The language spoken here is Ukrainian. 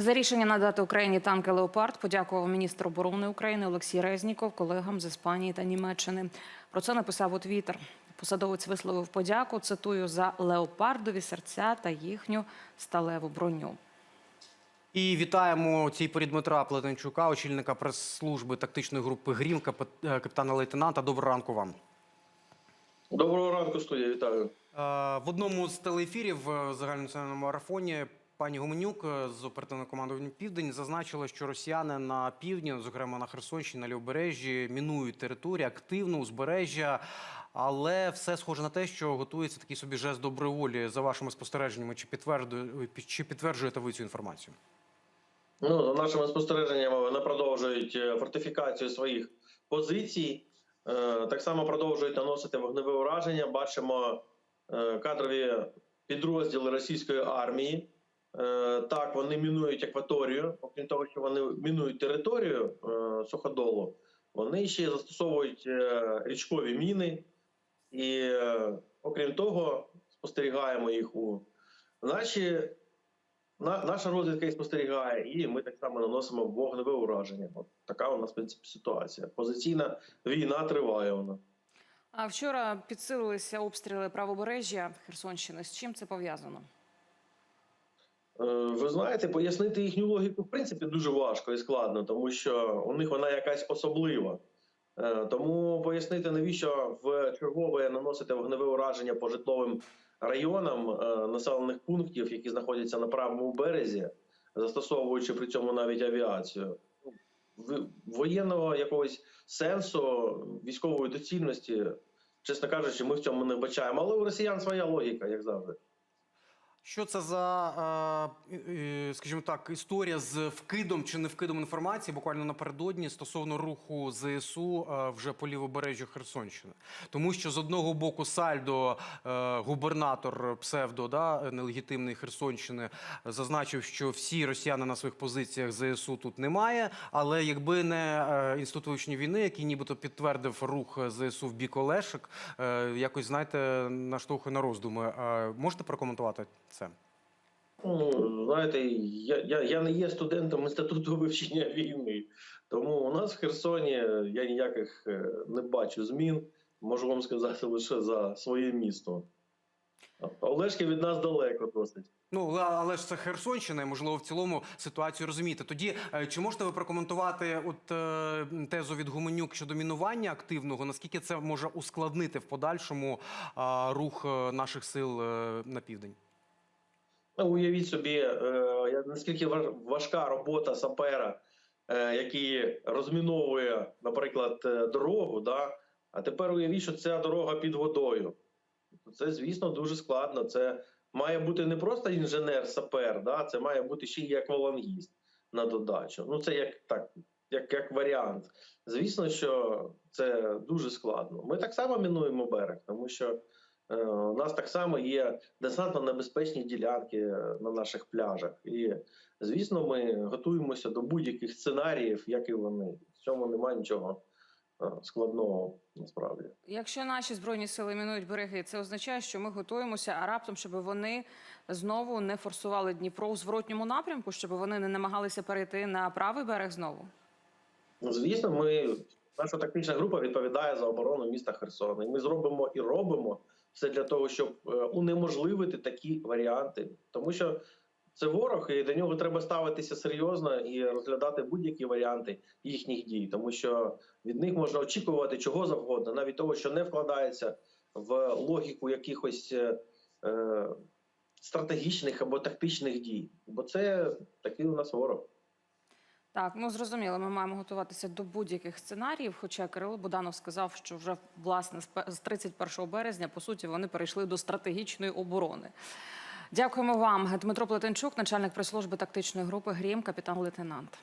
За рішення надати Україні танки Леопард подякував міністр оборони України Олексій Резніков колегам з Іспанії та Німеччини. Про це написав у Твіттер. Посадовець висловив подяку. Цитую за леопардові серця та їхню сталеву броню. І вітаємо цій порі Дмитра Плетенчука, очільника прес-служби тактичної групи Грім, е, капітана лейтенанта. Доброго ранку вам. Доброго ранку, студія, вітаю. Е, В одному з телеефірів в загальнонаціональному марафоні пані Гуменюк е, з оперативного командування Південь зазначила, що росіяни на півдні, зокрема на Херсонщині, на Лівобережжі, мінують територію активно узбережжя. Але все схоже на те, що готується такий собі жест доброї волі за вашими спостереженнями. Чи підтверджує- чи підтверджуєте ви цю інформацію? Ну, за нашими спостереженнями, вони продовжують е, фортифікацію своїх позицій. Е, Так само продовжують наносити вогневе ураження. Бачимо кадрові підрозділи російської армії. Е, Так, вони мінують акваторію. Окрім того, що вони мінують територію е, суходолу, вони ще застосовують е, річкові міни. І окрім того, спостерігаємо їх у наші На, наша розвідка їх спостерігає, і ми так само наносимо вогневе ураження. От така у нас в принципі ситуація. Позиційна війна триває. Вона А вчора підсилилися обстріли правобережжя Херсонщини. З чим це пов'язано? Е, ви знаєте, пояснити їхню логіку в принципі дуже важко і складно, тому що у них вона якась особлива. Е, Тому пояснити, навіщо в чергове наносити вогневе ураження по житловим районам е, населених пунктів, які знаходяться на правому березі, застосовуючи при цьому навіть авіацію. Воєнного якогось сенсу, військової доцільності, чесно кажучи, ми в цьому не вбачаємо. Але у росіян своя логіка, як завжди. Що це за, е, скажімо так, історія з вкидом чи не вкидом інформації буквально напередодні стосовно руху ЗСУ е, вже по лівобережжю Херсонщини? Тому що з одного боку Сальдо, е, губернатор псевдо, да, нелегітимний Херсонщини, зазначив, що всі росіяни на своїх позиціях ЗСУ тут немає. Але якби не е, інститут вивчення війни, який нібито підтвердив рух ЗСУ в бік Олешик, якось знаєте, наштовхує на роздуми. Можете прокоментувати це? Ну, знаєте, я, я, я не є студентом інституту вивчення війни, тому у нас в Херсоні я ніяких е, не бачу змін. Можу вам сказати лише за своє місто. Олешки від нас далеко досить. Ну але- ж це Херсонщина, і, можливо, в цілому ситуацію розумієте. Тоді е, чи можете ви прокоментувати от е, тезу від Гуменюк щодо мінування активного? Наскільки це може ускладнити в подальшому рух наших сил на південь? Ну, уявіть собі, е, наскільки важ- важка робота сапера, е, який розміновує, наприклад, е, дорогу, да? а тепер уявіть, що ця дорога під водою. Це, звісно, дуже складно. Це має бути не просто інженер-сапер, да? це має бути ще й аквалангіст на додачу. Ну, це як так, як, як варіант. Звісно, що це дуже складно. Ми так само мінуємо берег, тому що у нас так само є десантно небезпечні ділянки е, на наших пляжах. І, звісно, ми готуємося до будь-яких сценаріїв, як і вони. В цьому немає нічого е, складного насправді. Якщо наші збройні сили мінують береги, це означає, що ми готуємося, а раптом, щоб вони знову не форсували Дніпро у зворотньому напрямку, щоб вони не намагалися перейти на правий берег знову. Ну, звісно, ми наша тактична група відповідає за оборону міста Херсона. І ми зробимо і робимо все для того, щоб е, унеможливити такі варіанти, тому що це ворог, і до нього треба ставитися серйозно і розглядати будь-які варіанти їхніх дій, тому що від них можна очікувати чого завгодно, навіть того, що не вкладається в логіку якихось е, е, стратегічних або тактичних дій, бо це такий у нас ворог. Так, ну зрозуміло, ми маємо готуватися до будь-яких сценаріїв. Хоча Кирило Буданов сказав, що вже власне з пе- з 31 березня по суті вони перейшли до стратегічної оборони. Дякуємо вам, Дмитро Плетенчук, начальник прес-служби тактичної групи Грім, капітан-лейтенант.